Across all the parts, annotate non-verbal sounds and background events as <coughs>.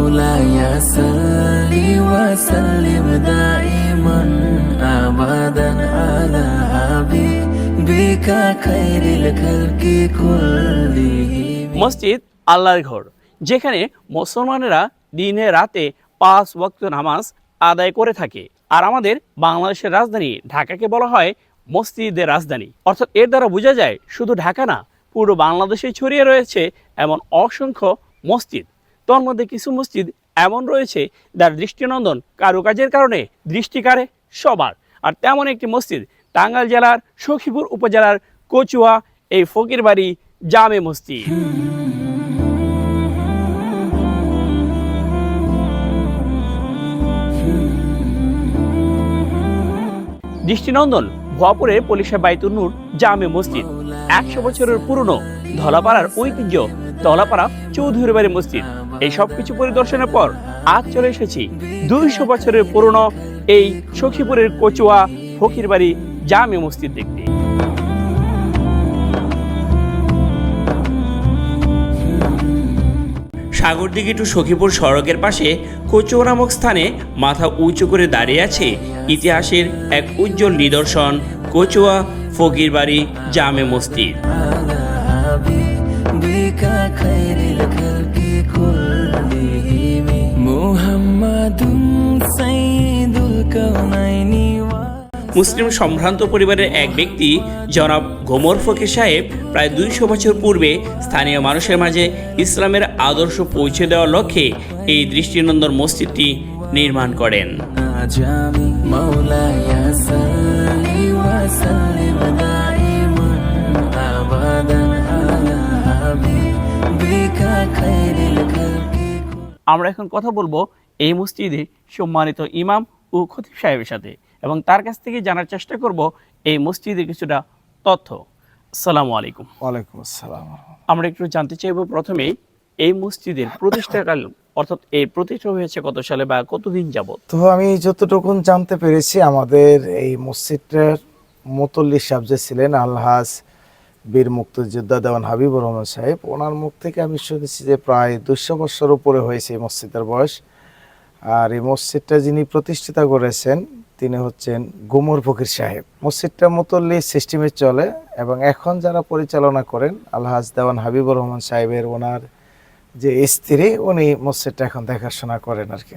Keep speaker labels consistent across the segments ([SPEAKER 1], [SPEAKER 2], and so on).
[SPEAKER 1] مولاي صل وسلم دائما ابدا على حبيبك خير الخلق كلهم
[SPEAKER 2] মসজিদ আল্লাহর ঘর যেখানে মুসলমানেরা দিনে রাতে পাঁচ ওয়াক্ত নামাজ আদায় করে থাকে আর আমাদের বাংলাদেশের রাজধানী ঢাকাকে বলা হয় মসজিদের রাজধানী অর্থাৎ এর দ্বারা বোঝা যায় শুধু ঢাকা না পুরো বাংলাদেশে ছড়িয়ে রয়েছে এমন অসংখ্য মসজিদ তোর মধ্যে কিছু মসজিদ এমন রয়েছে যার দৃষ্টিনন্দন কারুকাজের কারণে দৃষ্টি কাড়ে সবার। আর তেমন একটি মসজিদ টাঙ্গাইল জেলার সখীপুর উপজেলার কচুয়া, এই ফকির বাড়ি জামে মসজিদ। দৃষ্টিনন্দন ভুয়াপুরে পুলিশের বাইতুর নূর জামে মসজিদ। একশো বছরের পুরনো ধলাপাড়ার ঐতিহ্য ধলাপাড়া চৌধুরী বাড়ি মসজিদ। এই সব কিছু পরিদর্শনের পর আজ চলে এসেছি দুইশো বছরের পুরনো এই সখীপুরের কচুয়া ফকিরবাড়ি জামে মসজিদ দেখতে। সাগরদিঘি টু সখীপুর সড়কের পাশে কচুয়া নামক স্থানে মাথা উঁচু করে দাঁড়িয়ে আছে ইতিহাসের এক উজ্জ্বল নিদর্শন কচুয়া ফকিরবাড়ি জামে মসজিদ। মুসলিম সম্ভ্রান্ত পরিবারের এক ব্যক্তি জনাব গোমর ফকির সাহেব প্রায় দুইশো বছর পূর্বে স্থানীয় মানুষের মাঝে ইসলামের আদর্শ পৌঁছে দেওয়ার লক্ষ্যে এই দৃষ্টিনন্দন মসজিদটি নির্মাণ করেন। আমরা এখন কথা বলব এই মসজিদে সম্মানিত ইমাম ও খতিব সাহেবের সাথে। এবং তার কাছ থেকে জানার চেষ্টা করব এই মসজিদের কিছুটা তথ্য। আসসালামু আলাইকুম।
[SPEAKER 3] ওয়ালাইকুম আসসালাম।
[SPEAKER 2] আমরা একটু জানতে চাইব প্রথমেই এই মসজিদের প্রতিষ্ঠাকাল অর্থাৎ এই প্রতিষ্ঠা হয়েছে কত সালে বা কতদিন যাবত
[SPEAKER 3] তো আমি যতটুকুন জানতে পেরেছি আমাদের এই মসজিদটার মুতল্লি সাহেব যে ছিলেন আলহাজ বীর মুক্তিযোদ্ধা দেওয়ান হাবিবুর রহমান সাহেব ওনার মুখ থেকে আমি শুনেছি যে প্রায় দুশো বছর উপরে হয়েছে এই মসজিদের বয়স। আর এই মসজিদটা যিনি প্রতিষ্ঠিতা করেছেন তিনি হচ্ছেন গুমর ফকির সাহেব। মসজিদটা মুতল্লি সিস্টেমে চলে এবং এখন যারা পরিচালনা করেন আলহাজ দেওয়ান হাবিবুর রহমান সাহেবের ওনার যে স্ত্রী উনি মসজিদটা এখন দেখাশোনা করেন আর কি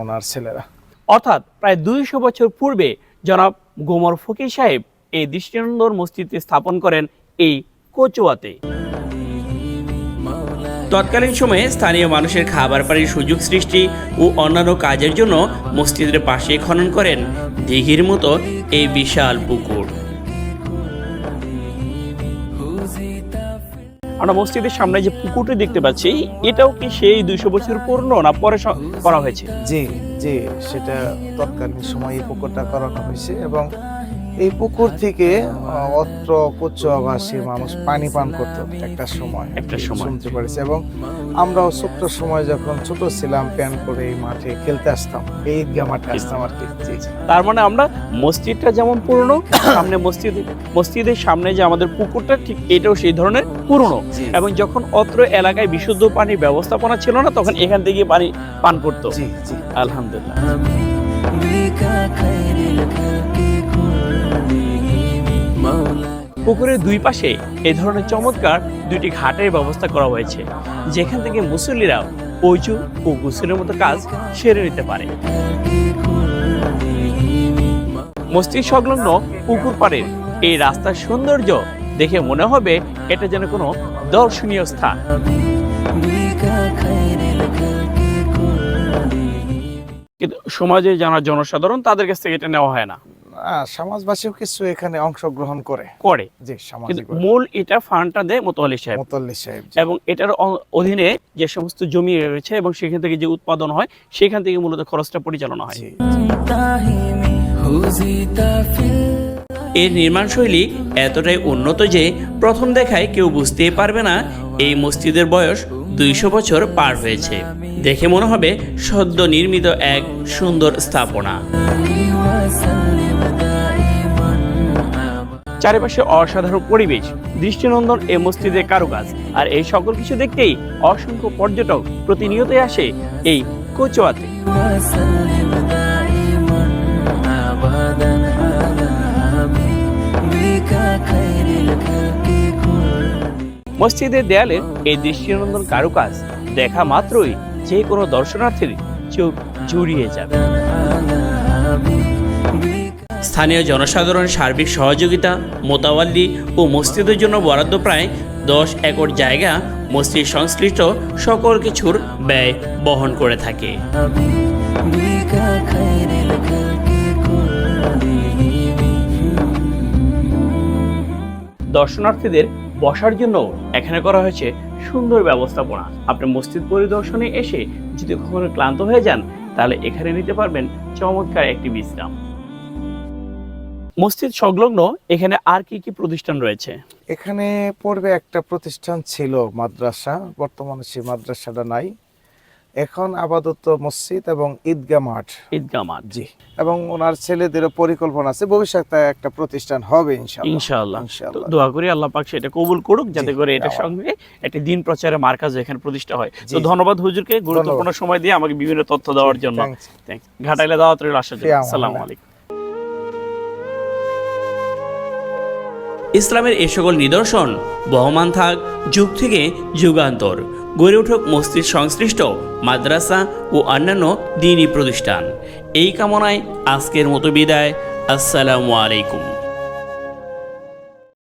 [SPEAKER 3] ওনার ছেলেরা।
[SPEAKER 2] অর্থাৎ প্রায় দুইশো বছর পূর্বে জনাব গোমর ফকির সাহেব এই দৃষ্টিনন্দন মসজিদটি স্থাপন করেন এই কচুয়াতে। তৎকালীন সময়ে স্থানীয় মানুষের খাবার পানির সুযোগ সৃষ্টি ও অন্যান্য কাজের জন্য মসজিদের পাশে খনন করেন। দিঘির মতো এই বিশাল পুকুর। আমরা মসজিদের সামনে যে পুকুরটি দেখতে পাচ্ছি, এটাও কি সেই দুইশো বছর পুরনো না পরে করা হয়েছে?
[SPEAKER 3] জি জি, সেটা তৎকালীন সময় পুকুরটা করানো হয়েছে এবং এই পুকুর থেকে অত্র কোচবাসী মানুষ পানি পান করতো একটা সময়।
[SPEAKER 2] একটা সময়।
[SPEAKER 3] শুনতে পেরেছি। এবং আমরাও ছোট্ট সময় যখন ছোট ছিলাম প্যান করে এই মাঠে খেলতে আসতাম এই ঈদগাহ মাঠে আসতাম আর কি।
[SPEAKER 2] তার মানে আমরা মসজিদটা যেমন পুরনো <coughs> সামনে মসজিদ মসজিদের সামনে যে আমাদের পুকুরটা ঠিক এটাও সেই ধরনের পুরনো। এবং যখন অত্র এলাকায় বিশুদ্ধ পানির ব্যবস্থাপনা ছিল না তখন এখান থেকে পানি পান করতো।
[SPEAKER 3] জি জি।
[SPEAKER 2] আলহামদুলিল্লাহ। পুকুরের দুই পাশে এ ধরনের চমৎকার দুইটি ঘাটের ব্যবস্থা করা হয়েছে। যেখান থেকে মুসল্লিরা অজু ও গুসলের মতো কাজ সেরে নিতে পারে। মস্তিষ্ক সংলগ্ন পুকুর পাড়ের এই রাস্তার সৌন্দর্য দেখে মনে হবে এটা যেন কোনো দর্শনীয় স্থান। কিন্তু সমাজে যারা জনসাধারণ তাদের কাছ থেকে এটা নেওয়া হয় না।
[SPEAKER 3] সমাজবাসীও কিছু এখানে অংশগ্রহণ করে।
[SPEAKER 2] করে। যে
[SPEAKER 3] সামাজিক
[SPEAKER 2] মূল এটা ফান্ডটা দেয় মোতাল্লি সাহেব।
[SPEAKER 3] মোতাল্লি সাহেব
[SPEAKER 2] এবং এটার অধীনে যে সমস্ত জমি রয়েছে এবং সেখান থেকে যে উৎপাদন হয় সেখান থেকে মূলত খরচটা পরিচালনা হয়। এর নির্মাণ শৈলী এতটাই উন্নত যে প্রথম দেখায় কেউ বুঝতেই পারবে না এই মসজিদের বয়স দুইশো বছর পার হয়েছে। দেখে মনে হবে সদ্য নির্মিত এক সুন্দর স্থাপনা। চারিপাশে অসাধারণ পরিবেশ, দৃষ্টিনন্দন এ মসজিদের কারুকাজ। আর এই সকল কিছু দেখতেই অসংখ্য পর্যটক প্রতিনিয়তই আসে এই কোচোয়াতে। মসজিদের দেয়ালের এই দৃষ্টিনন্দন কারুকাজ দেখা মাত্রই যে কোনো দর্শনার্থীর চোখ জুড়িয়ে যাবে। স্থানীয় জনসাধারণ সার্বিক সহযোগিতা, মোতাবাল্লি ও মসজিদের জন্য বরাদ্দ প্রায় দশ একর জায়গা মসজিদ সংশ্লিষ্ট সকল কিছুর ব্যয় বহন করে থাকে। দর্শনার্থীদের বসার জন্য এখানে করা হয়েছে সুন্দর ব্যবস্থাপনা। আপনি মসজিদ পরিদর্শনে এসে যদি কখনো ক্লান্ত হয়ে যান, তাহলে এখানে নিতে পারবেন চমৎকার একটি বিশ্রাম। মসজিদ সংলগ্ন এখানে আর কি কি প্রতিষ্ঠান রয়েছে?
[SPEAKER 3] এখানে পূর্বে একটা প্রতিষ্ঠান ছিল মাদ্রাসা বর্তমানে সেই মাদ্রাসাটা নাই। এখন আপাতত মসজিদ এবং ঈদগা মাঠ।
[SPEAKER 2] ঈদগাহ মাঠ।
[SPEAKER 3] জি। এবং ওনার ছেলেদেরও পরিকল্পনা আছে ভবিষ্যতে একটা প্রতিষ্ঠান হবে ইনশাআল্লাহ।
[SPEAKER 2] ইনশাআল্লাহ। দোয়া করি আল্লাহ পাক সেটা কবুল করুক যাতে করে এটার
[SPEAKER 3] আবার।
[SPEAKER 2] সঙ্গে একটি দিন প্রচারের মার্কাজ এখানে প্রতিষ্ঠা হয়। তো ধন্যবাদ হুজুরকে গুরুত্বপূর্ণ সময় দিয়ে আমাকে বিভিন্ন তথ্য দেওয়ার জন্য. ঘাটাইলে দাওয়াত রইল আসার জন্য। আসসালামু। আলাইকুম। ইসলামের এ সকল নিদর্শন বহমান থাক যুগ থেকে যুগান্তর। গড়ে উঠুক মসজিদ সংশ্লিষ্ট, মাদ্রাসা ও অন্যান্য দিনী প্রতিষ্ঠান। এই কামনায় আজকের মতো বিদায়। আসসালামু আলাইকুম।